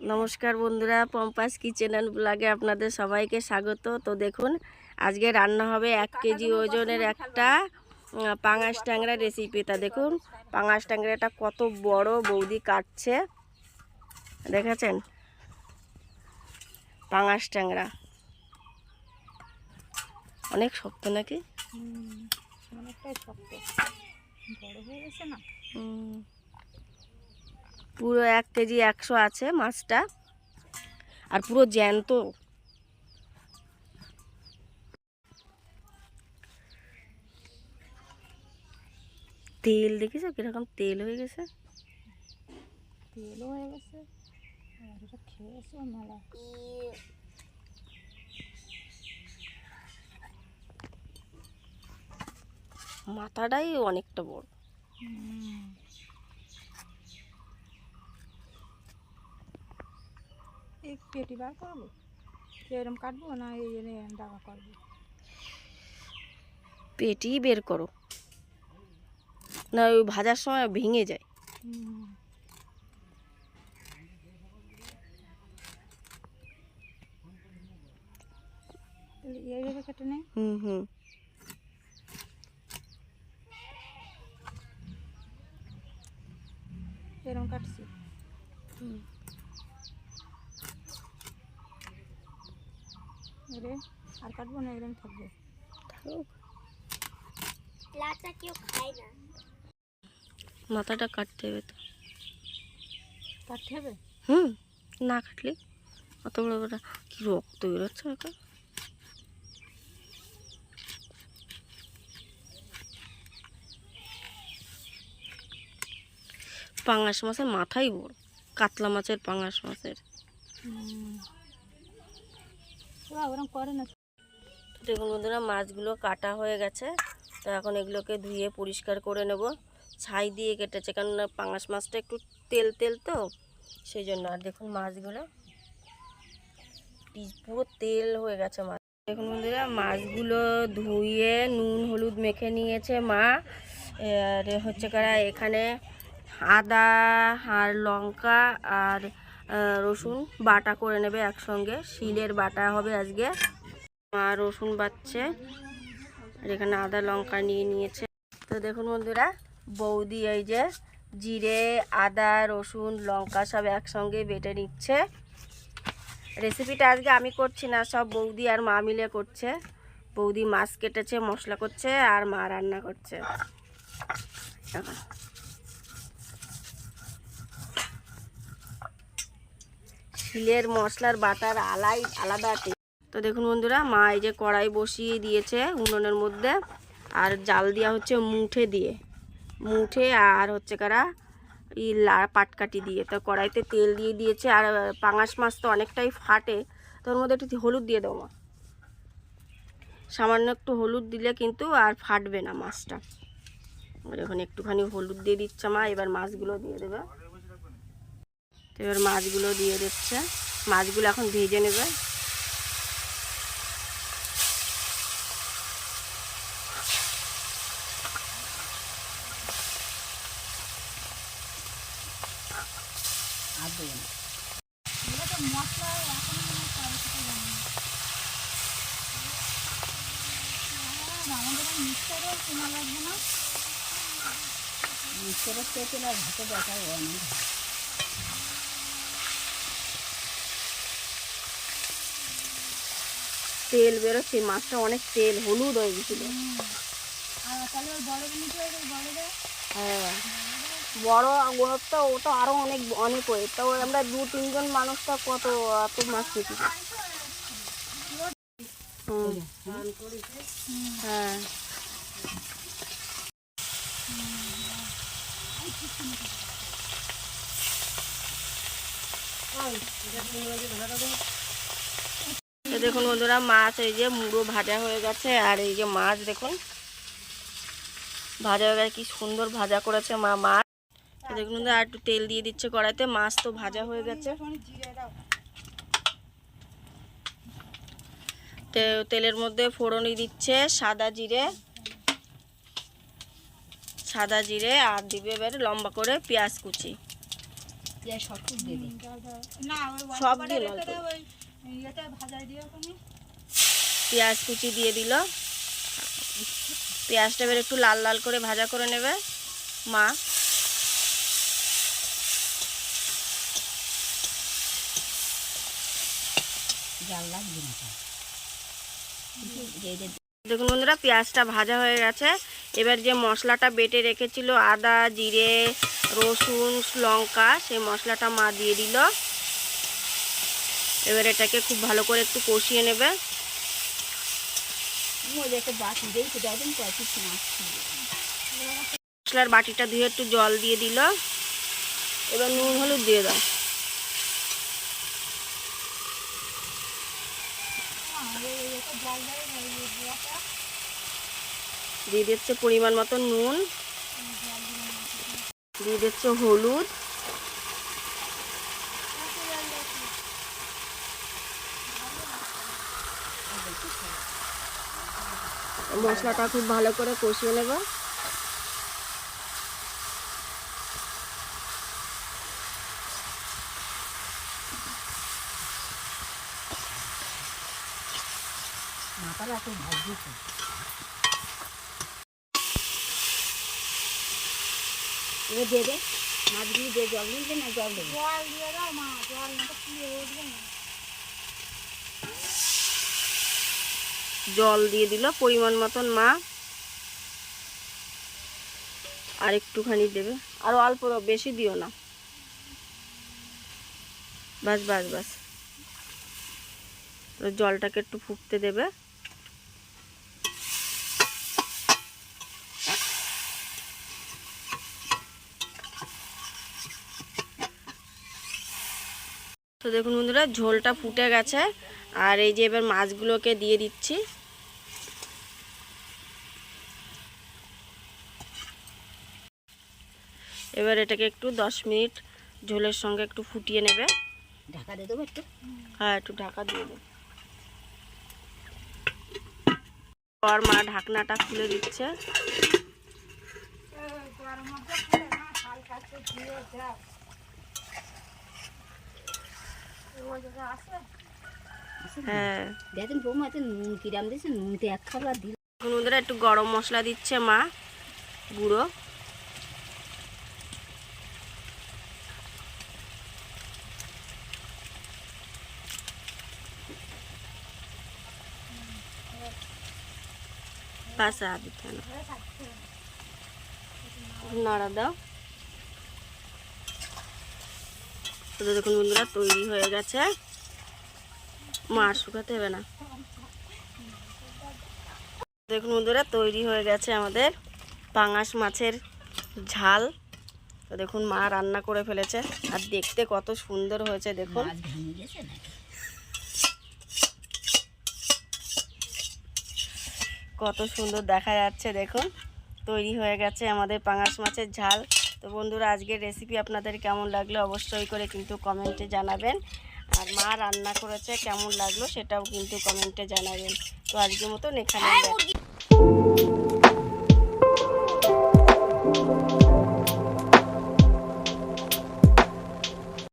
নমস্কার বন্ধুরা পম্পাস kitchen and ব্লগে আপনাদের সবাইকে স্বাগত। তো দেখুন আজকে রান্না হবে এক কেজি ওজনের একটা পাঙাশ ট্যাংরা রেসিপি তা দেখুন পাঙাশ ট্যাংরাটা কত বড় বৌদি কাটছে। দেখেছেন? পাঙাশ ট্যাংরা। অনেক শক্ত নাকি? অনেকটাই শক্ত। বড় হয়ে গেছে না। পুরো এক কেজি একশো আছে মাছটা। আর পুরো জ্যান্ত। তেল দেখেছ কীরকম তেল হয়ে গেছে? তেলও হয়ে গেছে। আর খেয়েছে মেলা? মাথাটাই অনেকটা বড়। এই পেটি বার করব? এরম কাটবো না এই এনে ডাকা করব? পেটি বের করো। না ওই ভাজার সময় ভেঙে যায়। এইভাবে কেটে নে। হুম হুম এরম কাটছি হুম। এরে না থাকবে। থাকুক। লাচা কেউ খায় না। মাথাটা কাটতে হবে তো। কাটতে হবে? হুম না কাটলে অত বড় বড় কি রক্ত বেরোচ্ছে এখন পাঙাশ মাছের মাথাই বড় কাতলা মাছের পাঙাশ মাছের। ওরা ওরম করে না দেখুন বন্ধুরা, মাছগুলো কাটা হয়ে গেছে। তো এখন এগুলোকে ধুয়ে পরিষ্কার করে নেব। ছাই দিয়ে কেটেছে, কেননা পাঙাশ মাছটা একটু তেল তেল তো, সেই জন্য। আর দেখুন মাছগুলো পুরো তেল হয়ে গেছে মাছ। দেখুন বন্ধুরা, মাছগুলো ধুয়ে নুন, হলুদ মেখে নিয়েছে মা। আর হচ্ছে কারা, এখানে আদা আর লঙ্কা আর রসুন বাটা করে নেবে একসঙ্গে। শিলের বাটা হবে আজকে। মা রসুন বাচ্ছে আর এখানে আদা লঙ্কা নিয়ে নিয়েছে। তো দেখুন বন্ধুরা, বৌদি এই যে জিরে, আদা, রসুন, লঙ্কা সব একসঙ্গে বেটে নিচ্ছে। রেসিপিটা আজকে আমি করছি না, সব বৌদি আর মা মিলে করছে। বৌদি মাছ কেটেছে, মশলা করছে আর মা রান্না করছে। শিলের মশলার বাটার আলাই আলাদা। তো দেখুন বন্ধুরা, মা এই যে কড়াই বসিয়ে দিয়েছে উনুনের মধ্যে, আর জাল দেওয়া হচ্ছে মুঠে দিয়ে। মুঠে আর হচ্ছে কারা, ই পাটকাটি দিয়ে। তো কড়াইতে তেল দিয়ে দিয়েছে, আর পাঙাশ মাছ তো অনেকটাই ফাটে, তো ওর মধ্যে একটু হলুদ দিয়ে দেবো মা। সামান্য একটু হলুদ দিলে কিন্তু আর ফাটবে না মাছটা। এখন একটুখানি হলুদ দিয়ে দিচ্ছে মা, এবার মাছগুলো দিয়ে দেবে। তো এবার মাছগুলো দিয়ে দিচ্ছে। মাছগুলো এখন ভেজে নেবে এগুলো তো মশলা এখন মনে হয় করে খেতে জানি না। আর তেল বেরোচ্ছে মাছটা অনেক তেল, হলুদ হয়ে গেছিল। হয়ে। হ্যাঁ বড় ওটা ওটা আরও অনেক অনেক ওয়েট তো আমরা দু তিনজন মানুষটা কত এত মাছ খেতে হ্যাঁ। দেখুন বন্ধুরা মাছ এই যে মুড়ো ভাজা হয়ে গেছে আর এই যে মাছ দেখুন। ভাজা হয়ে গেছে কি সুন্দর ভাজা করেছে মা মাছ। দেখুন আর একটু তেল দিয়ে দিচ্ছে কড়াইতে মাছ তো ভাজা হয়ে গেছে জিরে দাও তে- তেলের মধ্যে ফোড়নি দিচ্ছে সাদা জিরে। সাদা জিরে আর দিবে এবার লম্বা করে পেঁয়াজ কুচি। না সব পেঁয়াজ কুচি দিয়ে দিল। পেঁয়াজটা এবার একটু লাল লাল করে ভাজা করে নেবে। মা। দেখুন বন্ধুরা, পেঁয়াজটা ভাজা হয়ে গেছে। এবার যে মশলাটা বেটে রেখেছিল, আদা, জিরে, রসুন, লঙ্কা, সেই মশলাটা মা দিয়ে দিল। এবার এটাকে খুব ভালো করে একটু কষিয়ে নেবে। মশলার বাটিটা ধুয়ে একটু জল দিয়ে দিল। এবার নুন, হলুদ দিয়ে দাও। দিয়ে দিচ্ছে পরিমাণ মতো নুন দিয়ে দিচ্ছে হলুদ। মশলাটা খুব ভালো করে কষিয়ে নেব। জল দিয়ে দাও মা জল না তো ফুলে উঠবে না। জল দিয়ে দিল পরিমাণ মতন মা। আর একটুখানি দেবে আর অল্প বেশি দিও না। বাস বাস বাস। তো জলটাকে একটু ফুটতে দেবে। তো দেখুন বন্ধুরা ঝোলটা ফুটে গেছে। আর এই যে এবার মাছগুলোকে দিয়ে দিচ্ছি। এবার এটাকে একটু দশ মিনিট ঝোলের সঙ্গে একটু ফুটিয়ে নেবে। ঢাকা দিয়ে দেবো একটু? হ্যাঁ একটু ঢাকা দিয়ে দেবো। পর মা ঢাকনাটা খুলে দিচ্ছে গরম মধ্যে ফুলে না হালকা একটু দিয়ে দাও ওই জায়গায় আছে হ্যাঁ। দেখেন বৌমা এতে নুন কিরাম দিয়েছে নুন তো এক খাবার দিল। ওদের একটু গরম মশলা দিচ্ছে মা গুঁড়ো। বাস আর দিতে নাড়া দাও। তো দেখুন বন্ধুরা তৈরি হয়ে গেছে। মাছ শুকাতে হবে না। দেখুন বন্ধুরা তৈরি হয়ে গেছে আমাদের পাঙাশ মাছের ঝাল। তো দেখুন মা রান্না করে ফেলেছে আর দেখতে কত সুন্দর হয়েছে দেখুন। কত সুন্দর দেখা যাচ্ছে দেখুন। তৈরি হয়ে গেছে আমাদের পাঙাশ মাছের ঝাল। তো বন্ধুরা, আজকের রেসিপি আপনাদের কেমন লাগল অবশ্যই করে কিন্তু কমেন্টে জানাবেন। আর মা রান্না করেছে, কেমন লাগল সেটাও কিন্তু কমেন্টে জানাবেন। তো আজকের মতন এখানে